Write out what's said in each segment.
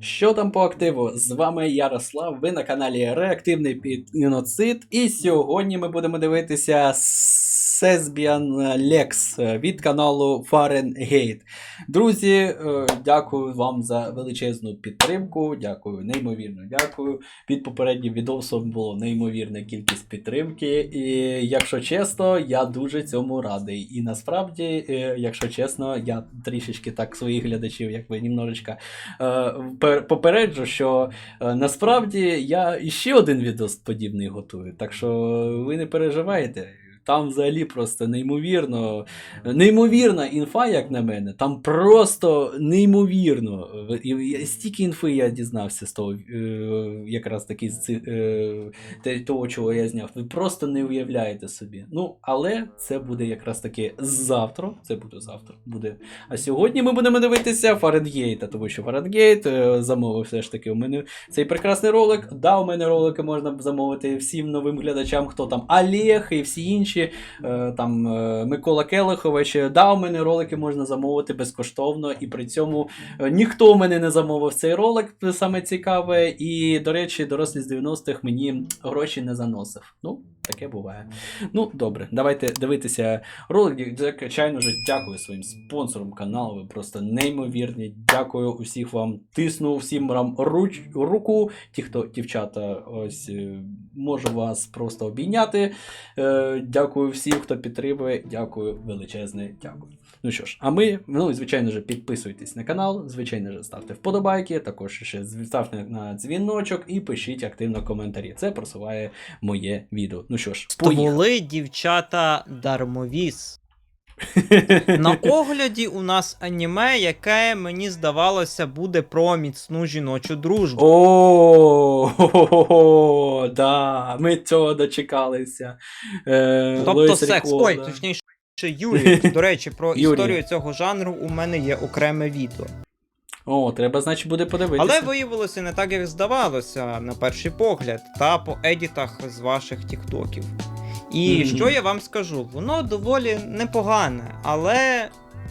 Що там по активу? З вами Ярослав, ви на каналі Реактивний Піноцид, і сьогодні ми будемо дивитися Сесбіан Лекс від каналу Fahrenheit. Друзі, е, дякую вам за величезну підтримку. Дякую, неймовірно дякую. Під попереднім відосом було неймовірна кількість підтримки. І якщо чесно, я дуже цьому радий. І насправді, е, якщо чесно, я трішечки так своїх глядачів, як ви немножечко е, попереджу, що е, насправді я іще один відос подібний готую. Так що ви не переживайте. Там взагалі просто неймовірно, неймовірна інфа, як на мене. Там просто неймовірно. Стільки інфи я дізнався з того, е, якраз таки з е, того, чого я зняв. Ви просто не уявляєте собі. Ну, але це буде якраз таки завтра. Це буде завтра. Буде. А сьогодні ми будемо дивитися Фаренгейта, тому що Фаренгейт е, замовив все ж таки у мене цей прекрасний ролик. Да, у мене ролики можна замовити всім новим глядачам, хто там Олег і всі інші, е, там е, Микола Келихович. Да, у мене ролики можна замовити безкоштовно, і при цьому е, ніхто у мене не замовив цей ролик, саме цікаве. І, до речі, дорослі з 90-х мені гроші не заносив. Ну, таке буває. Ну, добре, давайте дивитися ролик. Звичайно ж, дякую своїм спонсорам каналу. Ви просто неймовірні. Дякую усіх вам. Тисну всім вам руч, руку. Ті, хто дівчата, ось можу вас просто обійняти. Е, дякую всім, хто підтримує. Дякую, величезне, дякую. Ну що ж, а ми, ну звичайно ж, підписуйтесь на канал, звичайно ж, ставте вподобайки, також ще ставте на дзвіночок і пишіть активно коментарі. Це просуває моє відео. Ну що ж. Стволи, дівчата, дармовіс. На огляді у нас аніме, яке мені здавалося буде про міцну жіночу дружбу. О, да, ми цього дочекалися. Е, Тобто секс. Ой, точніше, Юрій. До речі, про історію цього жанру у мене є окреме відео. О, треба, значить, буде подивитися. Але виявилося не так, як здавалося на перший погляд, та по едітах з ваших тіктоків. І Мгм. що я вам скажу? Воно доволі непогане, але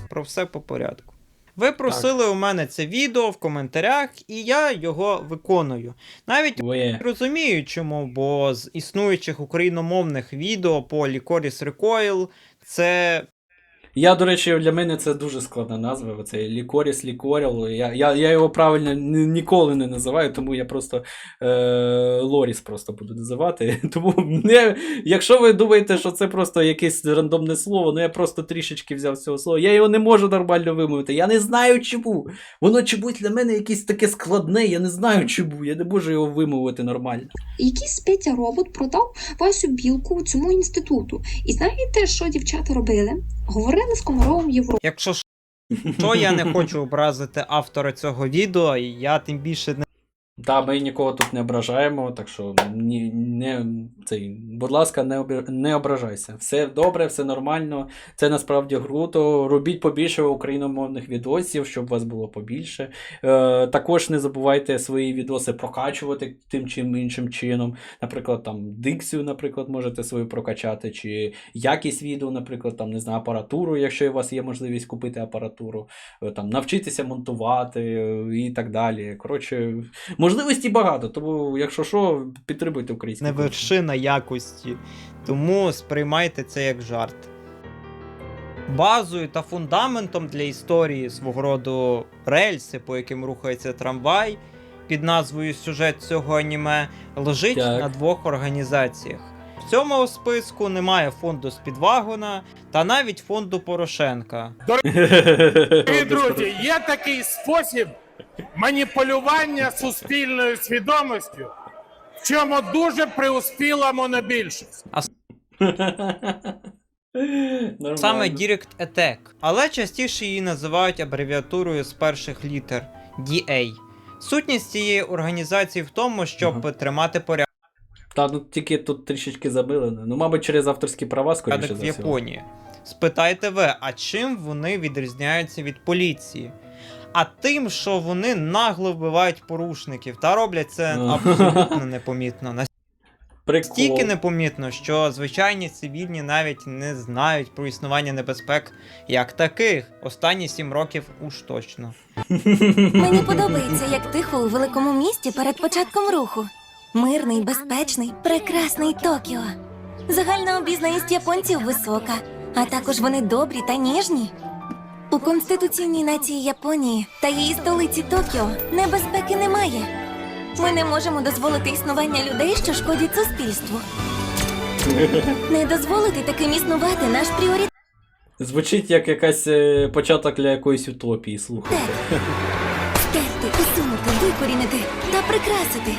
про все по порядку. Ви просили у мене це відео в коментарях, і я його виконую. Навіть Ви. розумію, чому, бо з існуючих україномовних відео по Лікоріс Recoil це Я, до речі, для мене це дуже складна назва. Оцей Лікоріс, Лікоріл. Я, я, я його правильно ні- ніколи не називаю, тому я просто е, Лоріс просто буду називати. Тому не, якщо ви думаєте, що це просто якесь рандомне слово, ну я просто трішечки взяв цього слова. Я його не можу нормально вимовити. Я не знаю чому. Воно чомусь для мене якесь таке складне, я не знаю чому. Я не можу його вимовити нормально. Якийсь Петя робот продав Васю білку цьому інституту. І знаєте, що дівчата робили? Говорили з Комаровим Європи. Якщо що я не хочу образити автора цього відео, і я тим більше не Та ми нікого тут не ображаємо, так що ні, не, цей, будь ласка, не, не ображайся. Все добре, все нормально. Це насправді круто. Робіть побільше україномовних відосів, щоб вас було побільше. Е, також не забувайте свої відоси прокачувати тим чи іншим чином. Наприклад, там дикцію, наприклад, можете свою прокачати, чи якість відео, наприклад, там не знаю, апаратуру, якщо у вас є можливість купити апаратуру, е, там навчитися монтувати е, і так далі. Коротше, можливості багато, тому, якщо що, підтримуйте український не вершина якості. Тому сприймайте це як жарт. Базою та фундаментом для історії свого роду рельси, по яким рухається трамвай, під назвою сюжет цього аніме, лежить Так. на двох організаціях. В цьому списку немає фонду Спідвагона та навіть фонду Порошенка. Дорогі друзі, є такий спосіб маніпулювання суспільною свідомістю, в чому дуже преуспіла монобільшість. Саме Direct Attack, але частіше її називають абревіатурою з перших літер DA. Сутність цієї організації в тому, щоб Ага. тримати порядок Та ну тільки тут трішечки забили. Ну, мабуть, через авторські права, скоріше в за всього. Японії. Спитайте ви, а чим вони відрізняються від поліції? А тим, що вони нагло вбивають порушників та роблять це Ну. абсолютно непомітно. Прикол. Стільки непомітно, що звичайні цивільні навіть не знають про існування небезпек як таких. Останні сім років уж точно. Мені подобається, як тихо у великому місті перед початком руху. Мирний, безпечний, прекрасний Токіо. Загальна обізнаність японців висока, а також вони добрі та ніжні. У конституційній нації Японії та її столиці Токіо небезпеки немає. Ми не можемо дозволити існування людей, що шкодять суспільству. Не дозволити таким існувати наш пріоритет. Звучить як якась е, початок для якоїсь утопії, слухай. Стерти, усунути, викорінити та прикрасити.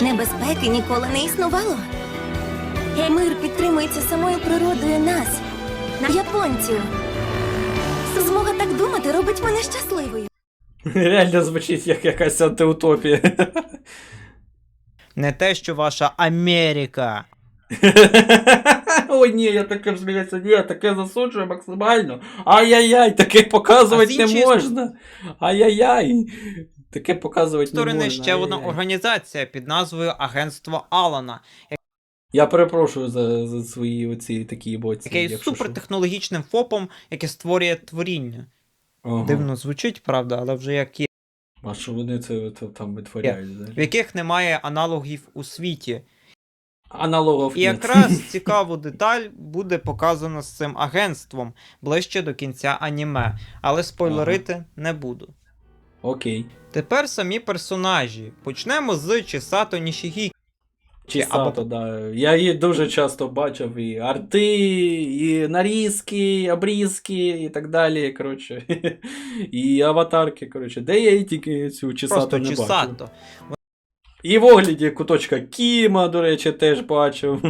Небезпеки ніколи не існувало. Мир підтримується самою природою нас, японців. Змога так думати робить мене щасливою. Реально звучить як якась антиутопія. Не те, що ваша Америка. О, ні, я таке зміється, ні, таке засуджую максимально. Ай-яй-яй, таке показувати не можна. Ай-яй-яй. Таке показувати не можна. Сторони ще одна організація під назвою Агентство Алана, Я перепрошую за, за свої оці такі емоції. яке є що. супертехнологічним ФОПом, яке створює творіння. Ага. Дивно звучить, правда, але вже як є. А що вони це, це там витворяють? в яких немає аналогів у світі. Аналогов І нет. якраз цікаву деталь буде показана з цим агентством ближче до кінця аніме, але спойлерити не буду. Окей. Тепер самі персонажі. Почнемо з Чисато Нішігі. Чисато, да. Я її дуже часто бачив і арти, і нарізки, обрізки, і так далі. Коротше. І аватарки, коротше. Де я її тільки цю чисато не бачив. Чисато. І в огляді куточка Кіма, до речі, теж бачив.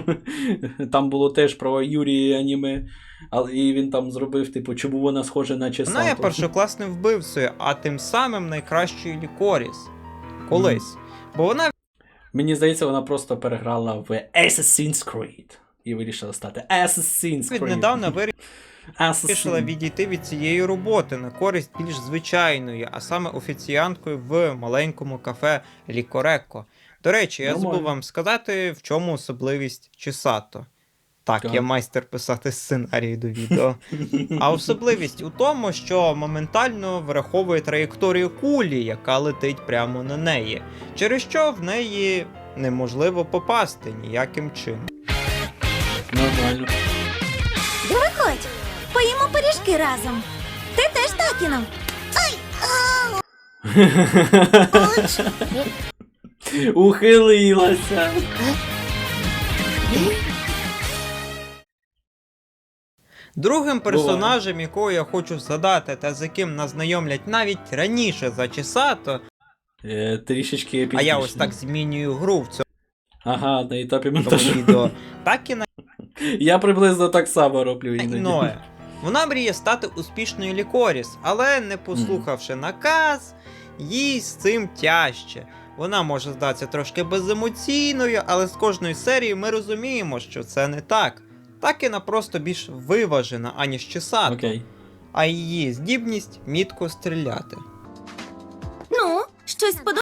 Там було теж про Юрія аніме. Але і він там зробив, типу, чому вона схожа на Чисато. Вона є першокласним вбивцею, а тим самим найкращою лікоріс. Колись. Бо вона Мені здається, вона просто переграла в Assassin's Creed. І вирішила стати Assassin's Creed. Недавно вирішила відійти від цієї роботи на користь більш звичайної, а саме офіціанткою в маленькому кафе Лікореко. До речі, я Нормально. забув вам сказати, в чому особливість Чисато. Так, Так. я майстер писати сценарії до відео. А особливість у тому, що моментально враховує траєкторію кулі, яка летить прямо на неї, через що в неї неможливо попасти ніяким чином. Нормально. Виходь, поїмо пиріжки разом. Ти теж Такіном. Ухилилася. Другим персонажем, якого я хочу згадати та з яким нас знайомлять навіть раніше за Чисато, Е, трішечки а я ось так змінюю гру в цьому Ага, на етапі монтажу. відео, так і на Я приблизно так само роблю іноді. Іноє. Вона мріє стати успішною лікоріс, але не послухавши наказ, їй з цим тяжче. Вона може здатися трошки беземоційною, але з кожної серії ми розуміємо, що це не так. Такіна просто більш виважена, аніж Чисато, Окей. а її здібність мітко стріляти. Ну, щось подобається.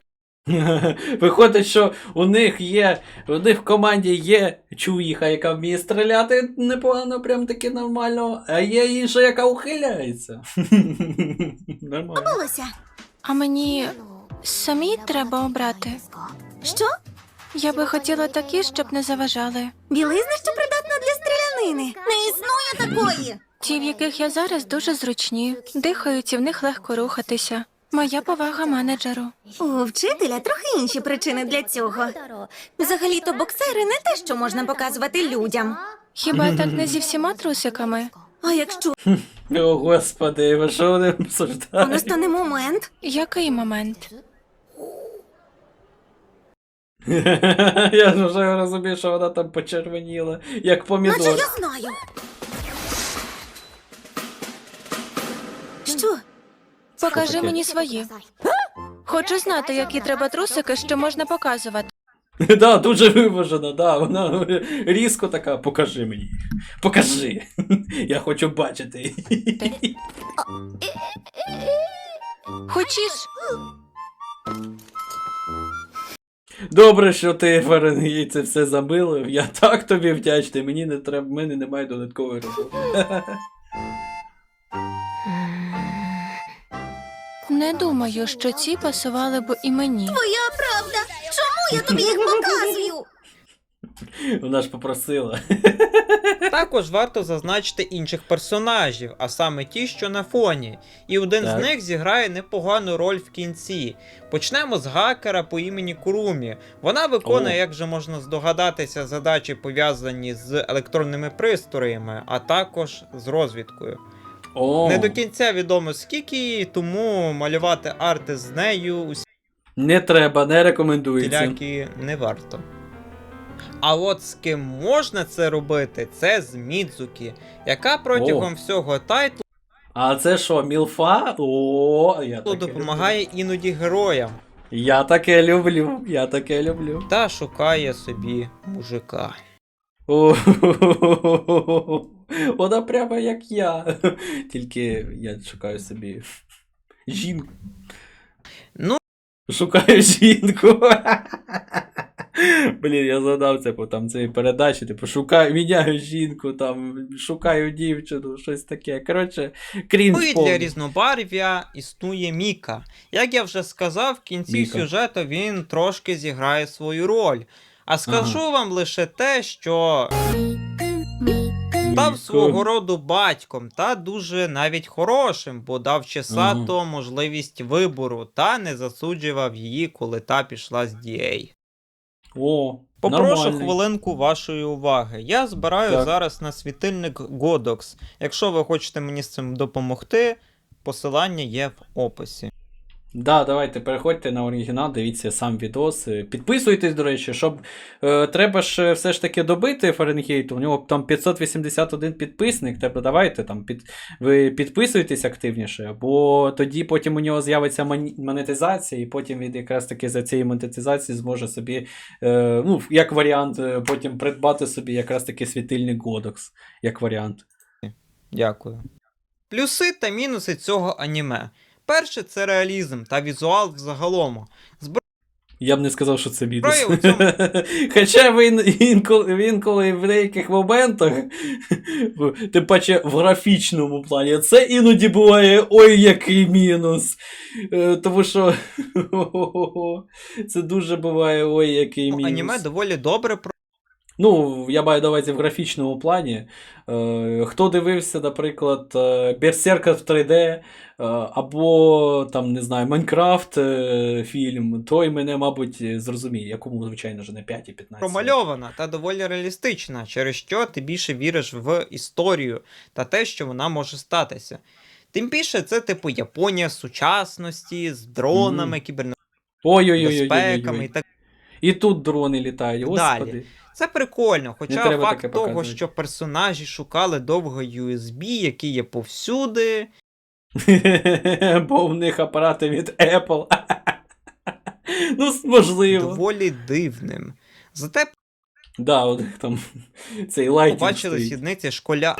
Виходить, що у них є. У них в команді є чуїха, яка вміє стріляти непогано, прям таки нормально, а є інша, яка ухиляється. Нормально. А мені самі треба обрати. Що? Я би хотіла такі, щоб не заважали. Білизна, що придатна для стрілянини. Не існує такої. Ті, в яких я зараз дуже зручні, дихають і в них легко рухатися. Моя повага менеджеру. У вчителя трохи інші причини для цього. Взагалі-то боксери не те, що можна показувати людям. Хіба так не зі всіма трусиками? А якщо О, господи, ви що вони обсуждають? настане момент, Який момент? Я вже розумію, що вона там почервоніла, як наче я знаю. Що? Покажи таке? мені свої. Хочу знати, які треба трусики, що можна показувати. Да, дуже виважена, да, вона різко така, покажи мені. Покажи. Я хочу бачити. Хочеш? Добре, що ти Фаренгейт це все забили. Я так тобі вдячний. Мені не треба, в мене немає додаткової роботи. Не думаю, що ці пасували б і мені. Твоя правда. Чому я тобі їх показую? Вона ж попросила. Також варто зазначити інших персонажів, а саме ті, що на фоні. І один Так. з них зіграє непогану роль в кінці. Почнемо з гакера по імені Курумі. Вона виконує, О. як же можна здогадатися, задачі пов'язані з електронними пристроями, а також з розвідкою. О, Не до кінця відомо скільки її, тому малювати арти з нею не треба, не рекомендується. не варто. А от з ким можна це робити, це з Мідзукі, яка протягом О. всього тайтлу А це що, Мілфа? О, я таке допомагає іноді героям. Я таке люблю, я таке люблю. та шукає собі мужика. Вона прямо як я. Тільки я шукаю собі жінку. Ну, Шукаю жінку. Блін, я згадав це по там цієї передачі, типу, шукаю, міняю жінку, там, шукаю дівчину, щось таке. Коротше, крінж ну для різнобарв'я існує Міка. Як я вже сказав, в кінці Міка. сюжету він трошки зіграє свою роль. А скажу вам лише те, що став свого роду батьком та дуже навіть хорошим, бо дав Чесато можливість вибору та не засуджував її, коли та пішла з DA. О, Попрошу нормальний. хвилинку вашої уваги. Я збираю Так. зараз на світильник Godox. Якщо ви хочете мені з цим допомогти, посилання є в описі. Да, давайте переходьте на оригінал, дивіться сам відос. е, Підписуйтесь, до речі, щоб е, треба ж е, все ж таки добити Фаренгейту. У нього там 581 підписник. Тобто давайте там під, ви підписуйтесь активніше, бо тоді потім у нього з'явиться монетизація, і потім він якраз таки за цією монетизацією зможе собі, е, ну, як варіант, е, потім придбати собі якраз таки світильник Godox, як варіант. Дякую. Плюси та мінуси цього аніме. Перше це реалізм та візуал взагалом. Я б не сказав, що це мінус. Цьому- Хоча він інколи, він коли в деяких моментах, тим паче в графічному плані, це іноді буває ой який мінус. Е, Тому що це дуже буває ой який мінус. Аніме доволі добре Ну, я маю на увазі в графічному плані. Е, хто дивився, наприклад, е, Берсерка в 3D, е, або там, не знаю, Майнкрафт фільм, той мене, мабуть, зрозуміє, якому, звичайно ж, не 5 і 15. промальована та доволі реалістична, через що ти більше віриш в історію та те, що вона може статися. Тим більше це типу Японія сучасності з дронами, Мгм. кібернебезпеками і так. І тут дрони літають, Далі. Це прикольно, хоча факт того, показувати. що персонажі шукали довго USB, який є повсюди, Бо в них апарати від Apple. ну, можливо. доволі дивним. Зате Да, них там цей лайтінг побачили сідниці школя.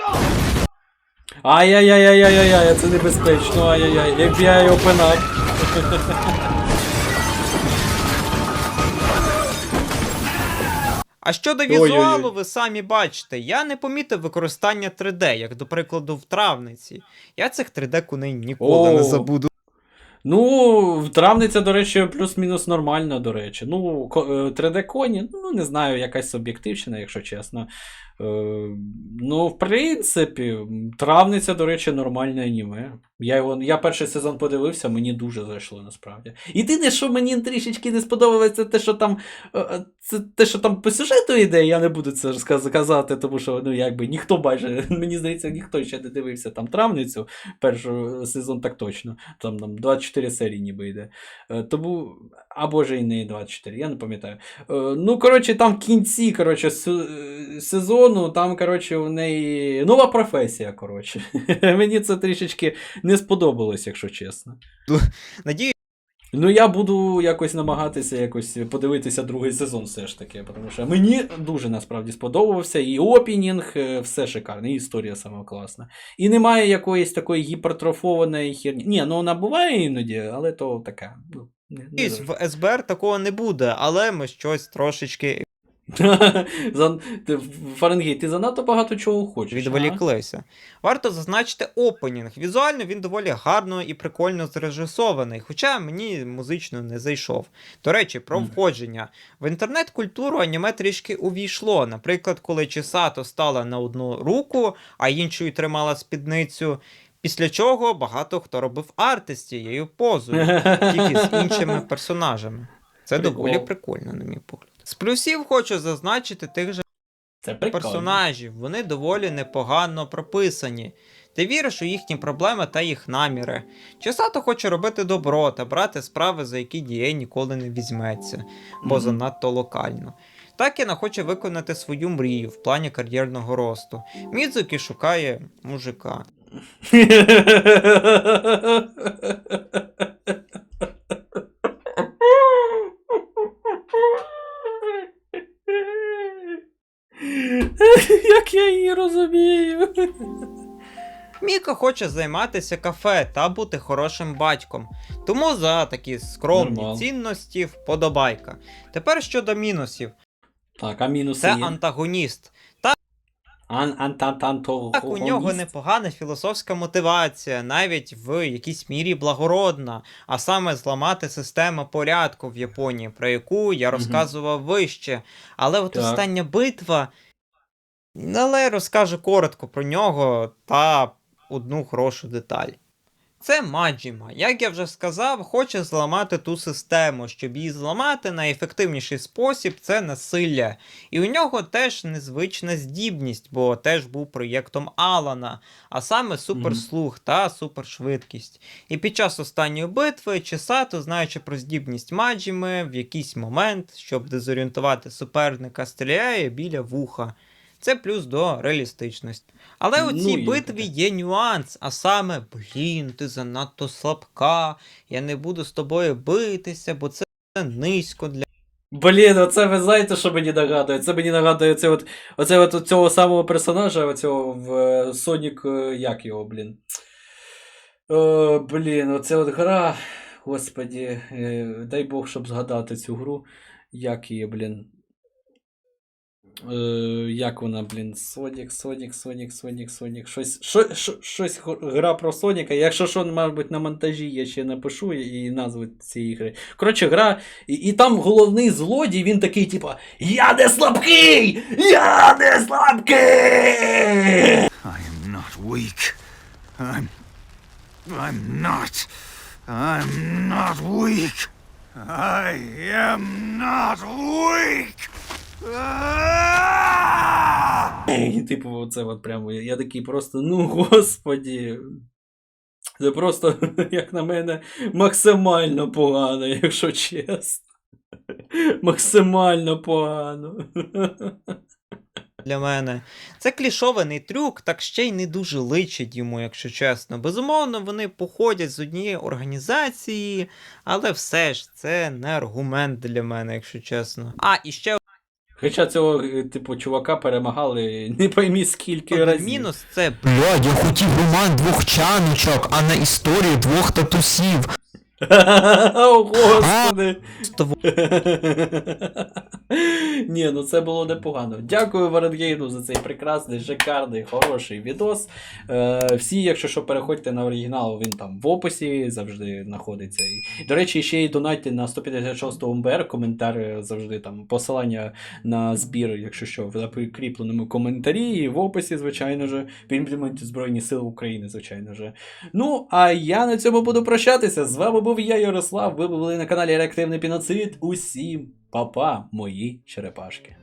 Ай-яй-яй-яй-яй-яй, це небезпечно, ай-яй-яй, FBI open up. А щодо Ой-ой-ой. візуалу, ви самі бачите, я не помітив використання 3D, як до прикладу в травниці. Я цих 3D куней ніколи не О. забуду. Ну, травниця, до речі, плюс-мінус нормально, до речі. Ну, е, 3D коні, ну, не знаю, якась суб'єктивщина, якщо чесно. Е, ну, в принципі, травниця, до речі, нормальне аніме. Я, його, я перший сезон подивився, мені дуже зайшло насправді. Єдине, що мені трішечки не сподобалося, це те, що там. е, е, Це те, що там по сюжету йде, я не буду це казати, тому що ну, якби ніхто майже, мені здається, ніхто ще не дивився там травницю, перший сезон так точно. Там, там 24 серії ніби йде. Тому, або ж і не 24, я не пам'ятаю. Е, Ну, коротше, там в кінці коротше, е, сезону, там, коротше, у неї нова професія, коротше. Мені це трішечки не сподобалось, якщо чесно. Надію, Ну, я буду якось намагатися якось подивитися другий сезон все ж таки, тому що мені дуже насправді сподобався. І опінінг, е, все шикарне, і історія саме класна. І немає якоїсь такої гіпертрофованої херні. Ні, ну вона буває іноді, але то таке. Ну, Не, не в СБР такого не буде, але ми щось трошечки Ти, Фаренгейт, ти занадто багато чого хочеш. відволіклися. Варто зазначити опенінг. Візуально він доволі гарно і прикольно зрежисований, хоча мені музично не зайшов. До речі, про входження. В інтернет-культуру аніме трішки увійшло. Наприклад, коли Чисато стала на одну руку, а іншою тримала спідницю. Після чого багато хто робив арти з цією позою, тільки з іншими персонажами. Це доволі прикольно, на мій погляд. З плюсів хочу зазначити тих же Це персонажів, вони доволі непогано прописані. Ти віриш у їхні проблеми та їх наміри. Часато хоче робити добро та брати справи, за які діє ніколи не візьметься, бо Мгм. занадто локально. Такіна хоче виконати свою мрію в плані кар'єрного росту. Мідзукі шукає мужика. Міка хоче займатися кафе та бути хорошим батьком. Тому за такі скромні Нормал. цінності вподобайка. Тепер щодо мінусів. Так, а мінуси Це є? антагоніст. Ан. Так, у нього непогана філософська мотивація, навіть в якійсь мірі благородна, а саме зламати систему порядку в Японії, про яку я розказував вище. Але от Так. остання битва. Але я розкажу коротко про нього та одну хорошу деталь. Це Маджіма, як я вже сказав, хоче зламати ту систему. Щоб її зламати, найефективніший спосіб це насилля. І у нього теж незвична здібність, бо теж був проєктом Алана, а саме суперслух та супершвидкість. І під час останньої битви Чесато, знаючи про здібність Маджіми, в якийсь момент, щоб дезорієнтувати суперника, стріляє біля вуха. Це плюс до реалістичності. Але у Ну, цій є битві є нюанс, а саме, блін, ти занадто слабка, я не буду з тобою битися, бо це низько для Блін, оце ви знаєте, що мені нагадує? Це мені нагадує оце от, оце от цього самого персонажа, оцього в е, Сонік, е, як його, блін. О, блін, оце от гра. Господі, е, дай Бог, щоб згадати цю гру. Як її, блін. Е, як вона, блін, Сонік, Сонік, Сонік, Сонік, Сонік. Щось, що, що, щось гра про Соніка. Якщо що, мабуть, на монтажі я ще напишу і назву цієї гри. Коротше, гра і, і там головний злодій, він такий, типа, Я не слабкий! Я не слабкий! I am not weak. I'm. I'm not. I'm not weak. I am not weak. І типу, це от прямо. Я такий просто, ну господі. Це просто, як на мене, максимально погано, якщо чесно. Максимально погано. для мене. Це клішований трюк, так ще й не дуже личить йому, якщо чесно. Безумовно, вони походять з однієї організації, але все ж це не аргумент для мене, якщо чесно. А, і ще Хоча цього, е, типу, чувака перемагали не поймі скільки один разів. мінус це Блядь, я хотів роман двох чаночок, а на історію двох татусів. О, господи. Ні, ну це було непогано. Дякую Варенгейну за цей прекрасний, шикарний, хороший відос. Е, всі, якщо що, переходьте на оригінал, він там в описі завжди знаходиться. І, до речі, ще й донайте на 156 МБР, коментар е, завжди там посилання на збір, якщо що, в прикріпленому коментарі, і в описі, звичайно ж, підтримуйте Збройні Сили України, звичайно ж. Ну, а я на цьому буду прощатися. З вами був я, Ярослав. Ви були на каналі Реактивний Піноцид. Усім па-па, мої черепашки.